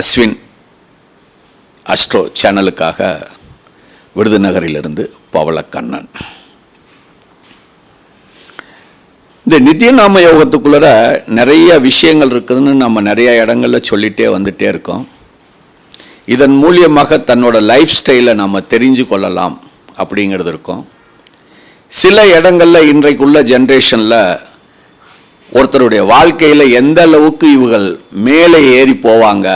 Ashwin astro சேனலுக்காக விருதுநகரிலிருந்து Pavalakannan. இந்த நித்தியநாம யோகத்துக்குள்ளே நிறைய விஷயங்கள் இருக்குதுன்னு நம்ம நிறைய இடங்களில் சொல்லிகிட்டே வந்துகிட்டே இருக்கோம். இதன் மூலியமாக தன்னோட லைஃப் ஸ்டைலை நம்ம தெரிஞ்சு கொள்ளலாம் அப்படிங்கிறது இருக்கும். சில இடங்களில் இன்றைக்குள்ள ஜென்ரேஷனில் ஒருத்தருடைய வாழ்க்கையில் எந்த அளவுக்கு இவர்கள் மேலே ஏறி போவாங்க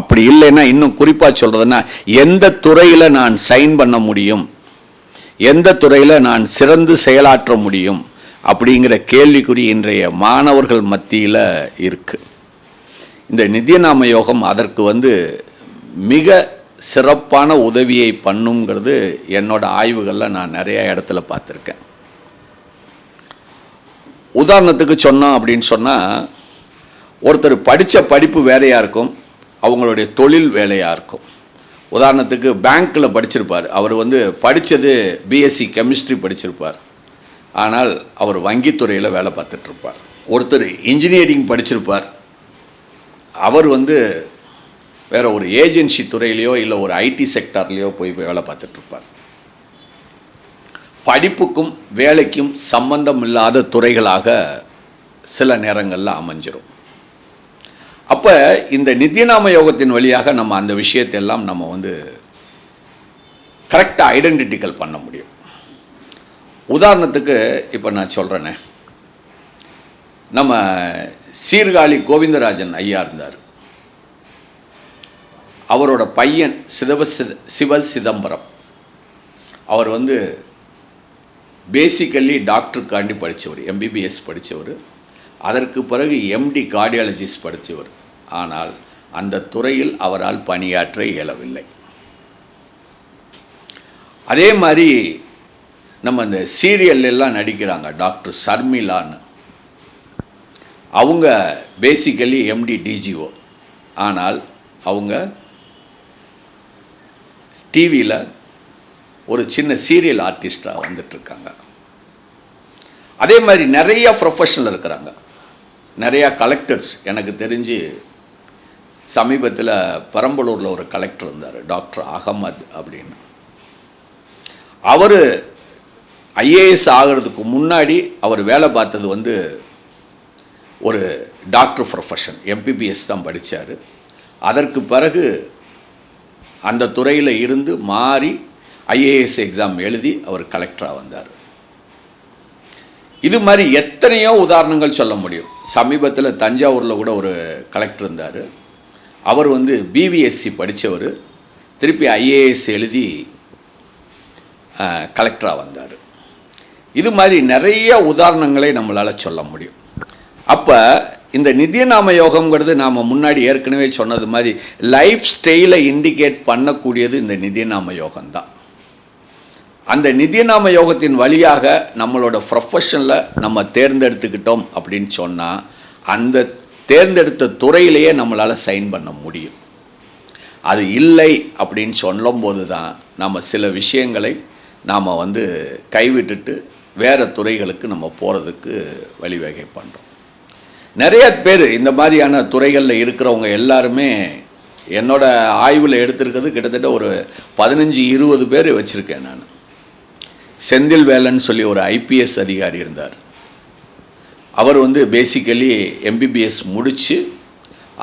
அப்படி இல்லைன்னா இன்னும் குறிப்பாக சொல்கிறதுன்னா எந்த துறையில் நான் சைன் பண்ண முடியும்? எந்த துறையில் நான் சிறந்து செயலாற்ற முடியும்? அப்படிங்கிற கேள்விக்குறி இன்றைய மாணவர்கள் மத்தியில் இருக்குது இந்த நித்தியநாம யோகம் அதற்கு வந்து மிக சிறப்பான உதவியை பண்ணுங்கிறது என்னோட ஆய்வுகளில் நான் நிறைய இடத்துல பார்த்துருக்கேன். உதாரணத்துக்கு சொன்னோம் அப்படின்னு சொன்னால் ஒருத்தர் படித்த படிப்பு வேறையாக இருக்கும். அவங்களுடைய தொழில் வேலையாக இருக்கும். உதாரணத்துக்கு பேங்க்கில் படிச்சிருப்பார். அவர் வந்து படித்தது பிஎஸ்சி கெமிஸ்ட்ரி படிச்சிருப்பார். ஆனால் அவர் வங்கித்துறையில் வேலை பார்த்துட்ருப்பார். ஒருத்தர் இன்ஜினியரிங் படிச்சிருப்பார். அவர் வந்து வேறு ஒரு ஏஜென்சி துறையிலையோ இல்லை ஒரு ஐடி செக்டார்லேயோ போய் வேலை பார்த்துட்ருப்பார். படிப்புக்கும் வேலைக்கும் சம்பந்தம் இல்லாத துறைகளாக சில நேரங்களில் அமைஞ்சிரும். அப்போ இந்த நித்தியநாம யோகத்தின் வழியாக நம்ம அந்த விஷயத்தெல்லாம் நம்ம வந்து கரெக்டாக ஐடென்டிட்டிக்கல் பண்ண முடியும். உதாரணத்துக்கு இப்போ நான் சொல்கிறேனே நம்ம சீர்காழி கோவிந்தராஜன் ஐயா இருந்தார். அவரோட பையன் சிதவ சித சிவ சிதம்பரம். அவர் வந்து பேசிக்கல்லி டாக்டருக்காண்டி படித்தவர் எம்பிபிஎஸ் படித்தவர் அதற்கு பிறகு எம்டி கார்டியாலஜிஸ்ட் படித்தவர். ஆனால் அந்த துறையில் அவரால் பணியாற்ற இயலவில்லை. அதே மாதிரி நம்ம இந்த சீரியல் எல்லாம் நடிக்கிறாங்க டாக்டர் சர்மிளான்னு. அவங்க பேசிக்கலி எம்டி டிஜிஓ ஆனால் அவங்க டிவியில் ஒரு சின்ன சீரியல் ஆர்டிஸ்டாக வந்துட்டுருக்காங்க அதே மாதிரி நிறைய ப்ரொஃபஷனல் இருக்கிறாங்க. நிறையா கலெக்டர்ஸ் எனக்கு தெரிஞ்சு சமீபத்தில் பெரம்பலூரில் ஒரு கலெக்டர் இருந்தார் டாக்டர் அகமது அப்படின்னு. அவர் ஐஏஎஸ் ஆகிறதுக்கு முன்னாடி அவர் வேலை பார்த்தது வந்து ஒரு டாக்டர் ப்ரொஃபஷன் எம்பிபிஎஸ் தான் படித்தார் அதற்கு பிறகு அந்த துறையில் இருந்து மாறி ஐஏஎஸ் எக்ஸாம் எழுதி அவர் கலெக்டராக வந்தார். இது மாதிரி எத்தனையோ உதாரணங்கள் சொல்ல முடியும். சமீபத்தில் தஞ்சாவூரில் கூட ஒரு கலெக்டர் இருந்தார். அவர் வந்து பிவிஎஸ்சி படித்தவர் திருப்பி ஐஏஎஸ் எழுதி கலெக்டராக வந்தார். இது மாதிரி நிறைய உதாரணங்களை நம்மளால் சொல்ல முடியும். அப்போ இந்த நிதியநாம யோகம்ங்கிறது நாம் முன்னாடி ஏற்கனவே சொன்னது மாதிரி லைஃப் ஸ்டைலை இண்டிகேட் பண்ணக்கூடியது இந்த நிதியநாம யோகம்தான். அந்த நிதியநாம யோகத்தின் வழியாக நம்மளோட ப்ரொஃபஷனில் நம்ம தேர்ந்தெடுத்துக்கிட்டோம் அப்படின்னு சொன்னால் அந்த தேர்ந்தெடுத்த துறையிலேயே நம்மளால் சைன் பண்ண முடியும். அது இல்லை அப்படின்னு சொல்லும்போது தான் நம்ம சில விஷயங்களை நாம் வந்து கைவிட்டுட்டு வேறு துறைகளுக்கு நம்ம போகிறதுக்கு வழிவகை பண்ணுறோம் நிறைய பேர் இந்த மாதிரியான துறைகளில் இருக்கிறவங்க எல்லாருமே என்னோட ஆய்வில் எடுத்திருக்கிறது கிட்டத்தட்ட ஒரு பதினஞ்சு இருபது பேர் வச்சுருக்கேன் நான். செந்தில் வேலன் சொல்லி ஒரு ஐபிஎஸ் அதிகாரி இருந்தார். அவர் வந்து பேசிக்கலி எம்பிபிஎஸ் முடித்து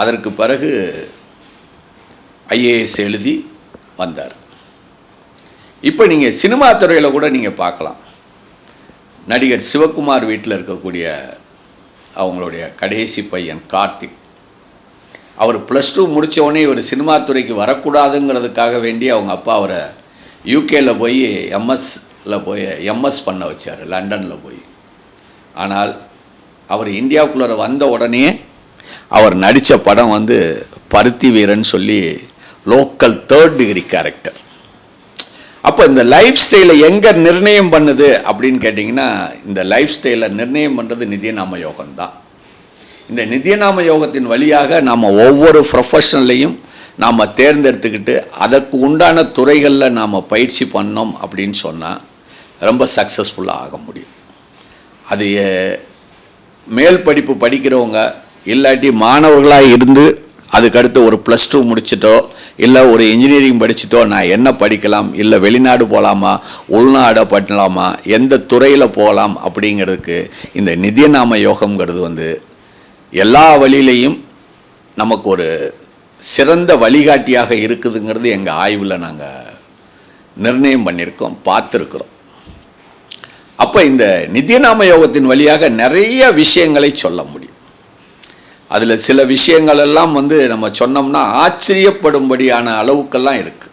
அதற்கு பிறகு ஐஏஎஸ் எழுதி வந்தார். இப்போ நீங்கள் சினிமா துறையில் கூட நீங்கள் பார்க்கலாம். நடிகர் சிவகுமார் வீட்டில் இருக்கக்கூடிய அவங்களுடைய கடைசி பையன் கார்த்திக். அவர் ப்ளஸ் டூ முடித்தவொடனே இவர் சினிமா துறைக்கு வரக்கூடாதுங்கிறதுக்காக வேண்டி அவங்க அப்பா அவரை யூகேயில் போய் எம்எஸ் போய் எம்எஸ் பண்ண வச்சார் லண்டனில் போய். ஆனால் அவர் இந்தியாவுக்குள்ளே வந்த உடனே அவர் நடித்த படம் வந்து பருத்தி வீரன் சொல்லி லோக்கல் தேர்ட் டிகிரி கேரக்டர் அப்போ இந்த லைஃப் ஸ்டைலை எங்கே நிர்ணயம் பண்ணுது அப்படின்னு கேட்டிங்கன்னா இந்த லைஃப் ஸ்டைலை நிர்ணயம் பண்ணுறது நிதியநாம யோகம் தான் இந்த நிதியநாம யோகத்தின் வழியாக நாம் ஒவ்வொரு ப்ரொஃபஷனல்லையும் நாம் தேர்ந்தெடுத்துக்கிட்டு அதற்கு உண்டான துறைகளில் நாம் பயிற்சி பண்ணோம் அப்படின்னு சொன்னால் ரொம்ப சக்ஸஸ்ஃபுல்லாக ஆக முடியும். அது மேல் படிப்பு படிக்கிறவங்க இல்லாட்டி மாணவர்களாக இருந்து அதுக்கடுத்து ஒரு ப்ளஸ் டூ முடிச்சிட்டோ இல்லை ஒரு இன்ஜினியரிங் படிச்சிட்டோ நான் என்ன படிக்கலாம் இல்லை வெளிநாடு போகலாமா உள்நாடை பண்ணலாமா எந்த துறையில் போகலாம் அப்படிங்கிறதுக்கு இந்த நிதியநாம யோகம்ங்கிறது வந்து எல்லா வழியிலையும் நமக்கு ஒரு சிறந்த வழிகாட்டியாக இருக்குதுங்கிறது எங்கள் ஆய்வில் நாங்கள் நிர்ணயம் பண்ணியிருக்கோம் பார்த்துருக்குறோம். அப்போ இந்த நித்தியநாம யோகத்தின் வழியாக நிறைய விஷயங்களை சொல்ல முடியும். அதில் சில விஷயங்கள் எல்லாம் வந்து நம்ம சொன்னோம்னா ஆச்சரியப்படும்படியான அளவுக்கெல்லாம் இருக்கு.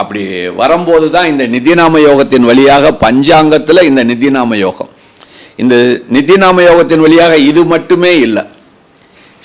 அப்படி வரும்போது தான் இந்த நிதிநாம யோகத்தின் வழியாக பஞ்சாங்கத்தில் இந்த நிதிநாம யோகம். இந்த நிதிநாம யோகத்தின் வழியாக இது மட்டுமே இல்லை.